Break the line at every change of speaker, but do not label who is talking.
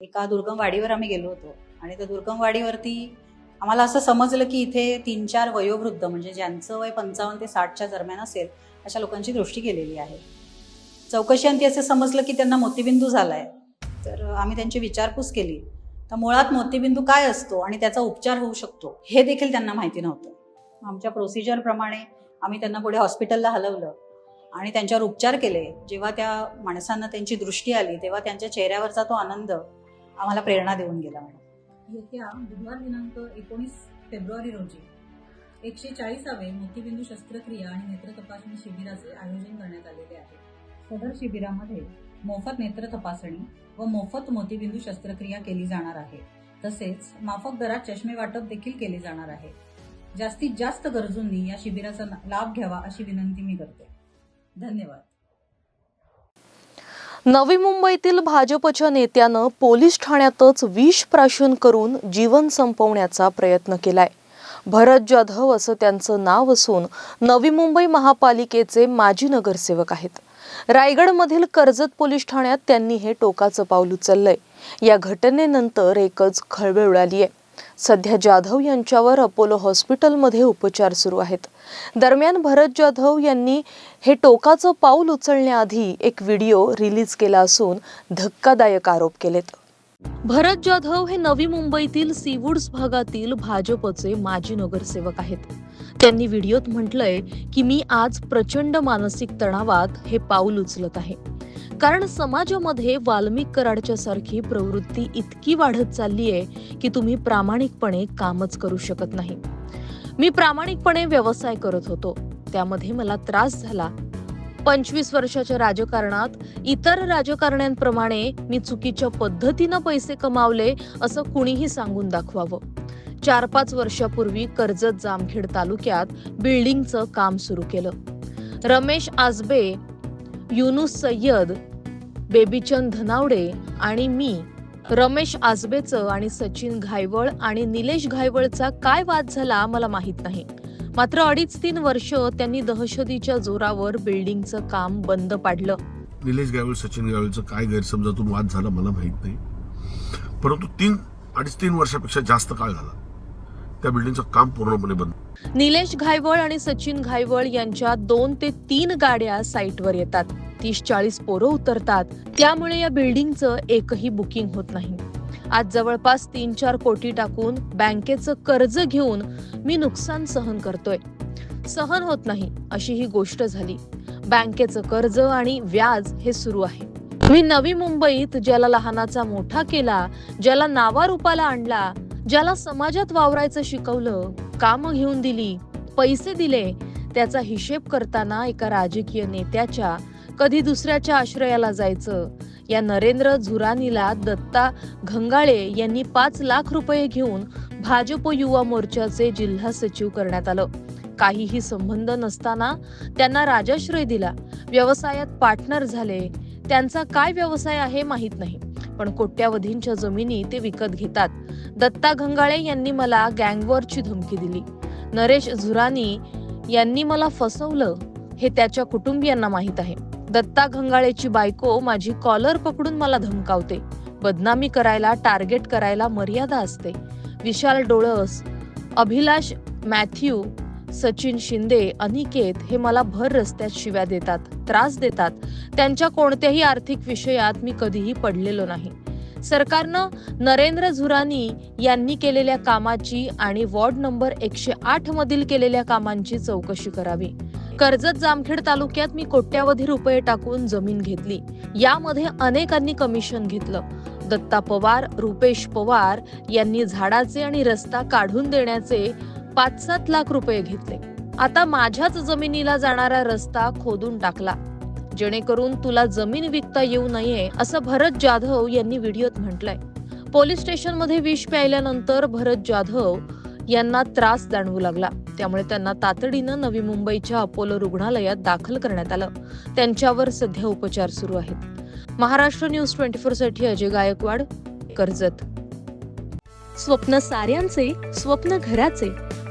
एका दुर्गम वाडीवर आम्ही गेलो होतो. आणि त्या दुर्गम वाडीवरती आम्हाला असं समजलं की इथे तीन चार वयोवृद्ध म्हणजे ज्यांचं वय पंचावन्न ते साठच्या दरम्यान असेल अशा लोकांची दृष्टी केलेली आहे. चौकशी अंती असं समजलं की त्यांना मोतीबिंदू झालाय. तर आम्ही त्यांची विचारपूस केली. तर मुळात मोतीबिंदू काय असतो आणि त्याचा उपचार होऊ शकतो हे देखील त्यांना माहिती नव्हतं. आमच्या प्रोसिजरप्रमाणे आम्ही त्यांना पुढे हॉस्पिटलला हलवलं आणि त्यांच्यावर उपचार केले. जेव्हा त्या माणसांना त्यांची दृष्टी आली तेव्हा त्यांच्या चेहऱ्यावरचा तो आनंद आम्हाला प्रेरणा देऊन गेला मॅडम. येत्या बुधवार दिनांक एकोणीस फेब्रुवारी रोजी एकशे चाळीसावे मोतीबिंदू शस्त्रक्रिया आणि नेत्र तपासणी शिबिराचे आयोजन करण्यात आलेले आहे. सदर शिबिरामध्ये मोफत नेत्र तपासणी व मोफत मोतीबिंदू शस्त्रक्रिया केली जाणार आहे. तसेच माफक दरात चष्मे वाटप देखील केले जाणार आहे. जास्तीत जास्त गरजूंनी या शिबिराचा लाभ घ्यावा अशी विनंती मी करते. धन्यवाद.
नवी मुंबईतील भाजपच्या नेत्यानं पोलीस ठाण्यातच विष प्राशन करून जीवन संपवण्याचा प्रयत्न केलाय. भरत जाधव असं त्यांचं नाव असून नवी मुंबई महापालिकेचे माजी नगरसेवक आहेत. रायगडमधील कर्जत पोलीस ठाण्यात त्यांनी हे टोकाचं पाऊल उचललंय. या घटनेनंतर एकच खळबळ उडाली आहे सध्या जाधव यांच्यावर अपोलो हॉस्पिटलमध्ये उपचार सुरू आहेत. दरम्यान भरत जाधव यांनी हे टोकाचं पाऊल उचलण्याआधी एक व्हिडिओ रिलीज केला असून धक्कादायक आरोप केलेत. भरत जाधव हे नवी मुंबईतील सीवूड्स भागातील भाजपचे माजी नगरसेवक आहेत. त्यांनी व्हिडिओत म्हटलंय की मी आज प्रचंड मानसिक तणावात हे पाऊल उचलत आहे. कारण समाजामध्ये वाल्मिक कराडच्या सारखी प्रवृत्ती इतकी वाढत चालली आहे की तुम्ही प्रामाणिकपणे कामच करू शकत नाही. मी प्रामाणिकपणे व्यवसाय करत होतो. त्यामध्ये मला त्रास झाला. पंचवीस वर्षाच्या राजकारणात इतर राजकारण्यांप्रमाणे मी चुकीच्या पद्धतीनं पैसे कमावले असं कुणीही सांगून दाखवावं. चार पाच वर्षापूर्वी कर्जत जामखेड तालुक्यात बिल्डिंगचं काम सुरू केलं. रमेश आजबे युनुस सय्यद बेबीचंद धनावडे आणि मी रमेश आजबेचं आणि सचिन घायवळ आणि निलेश घायवळचा काय वाद झाला मला माहीत नाही. मात्र अडीच तीन वर्ष त्यांनी दहशतीच्या जोरावर बिल्डिंगचं काम बंद पाडलं.
निलेश गायवळ सचिन गावळचं काय गैरसमजातून वाद झाला मला माहीत नाही. परंतु तीन अडीच तीन वर्षापेक्षा जास्त काळ झाला. त्या बिल्डिंगचं काम पूर्णपणे बंद.
निलेश घायवळ आणि सचिन घायवळ यांच्या दोन ते तीन गाड्या साईटवर येतात. तीस चाळीस पोरं उतरतात. त्यामुळे या बिल्डिंगचं एकही बुकिंग होत नाही. आज जवळपास तीन चार कोटी टाकून बँकेचं कर्ज घेऊन मी नुकसान सहन करतोय. सहन होत नाही अशी ही गोष्ट झाली. बँकेचं कर्ज आणि व्याज हे सुरू आहे. मी नवी मुंबईत ज्याला लहानाचा मोठा केला ज्याला नावारूपाला आणला ज्याला समाजात वावरायचं शिकवलं कामं घेऊन दिली पैसे दिले त्याचा हिशेब करताना एका राजकीय नेत्याच्या कधी दुसऱ्याच्या आश्रयाला जायचं. या नरेंद्र झुरानीला दत्ता घंगाळे यांनी पाच लाख रुपये घेऊन भाजप युवा मोर्चाचे जिल्हा सचिव करण्यात आलं. काहीही संबंध नसताना त्यांना राजाश्रय दिला. व्यवसायात पार्टनर झाले. त्यांचा काय व्यवसाय आहे माहीत नाही. पण कोट्यावधींच्या जमिनी ते विकत घेतात. दत्ता घंगाळे यांनी मला गँगवरची धमकी दिली. नरेश झुरानी यांनी मला फसवलं हे त्याच्या कुटुंबियांना माहीत आहे. दत्ता घंगाळेची बायको माझी कॉलर पकडून मला धमकावते. बदनामी करायला टार्गेट करायला मर्यादा असते. विशाल डोळस अभिलाष मॅथ्यू सचिन शिंदे अनिकेत हे मला भर रस्त्यात शिव्या देतात त्रास देतात. त्यांच्या कोणत्याही आर्थिक विषयात मी कधीही पडलेलो नाही. सरकारनं नरेंद्र झुरानी यांनी केलेल्या कामाची आणि वॉर्ड नंबर एकशे आठ मधील केलेल्या कामांची चौकशी करावी. कर्जत जामखेड तालुक्यात मी कोट्यावधी रुपये टाकून जमीन घेतली. यामध्ये अनेकांनी कमिशन घेतलं. दत्ता पवार रुपेश पवार यांनी झाडाचे आणि रस्ता काढून देण्याचे पाच सात लाख रुपये घेतले. आता माझ्याच जमिनीला जाणारा रस्ता खोदून टाकला. जेणेकरून तुला जमीन विकता येऊ नये असं भरत जाधव यांनी व्हिडिओत म्हटलंय. पोलीस स्टेशनमध्ये विष प्यायल्यानंतर भरत जाधव यांना त्रास जाणवू लागला. त्यामुळे त्यांना तातडीनं नवी मुंबईच्या अपोलो रुग्णालयात दाखल करण्यात आलं. त्यांच्यावर सध्या उपचार सुरू आहेत. महाराष्ट्र न्यूज ट्वेंटी फोरसाठी अजय गायकवाड कर्जत. स्वप्न साऱ्यांचे स्वप्न घराचे.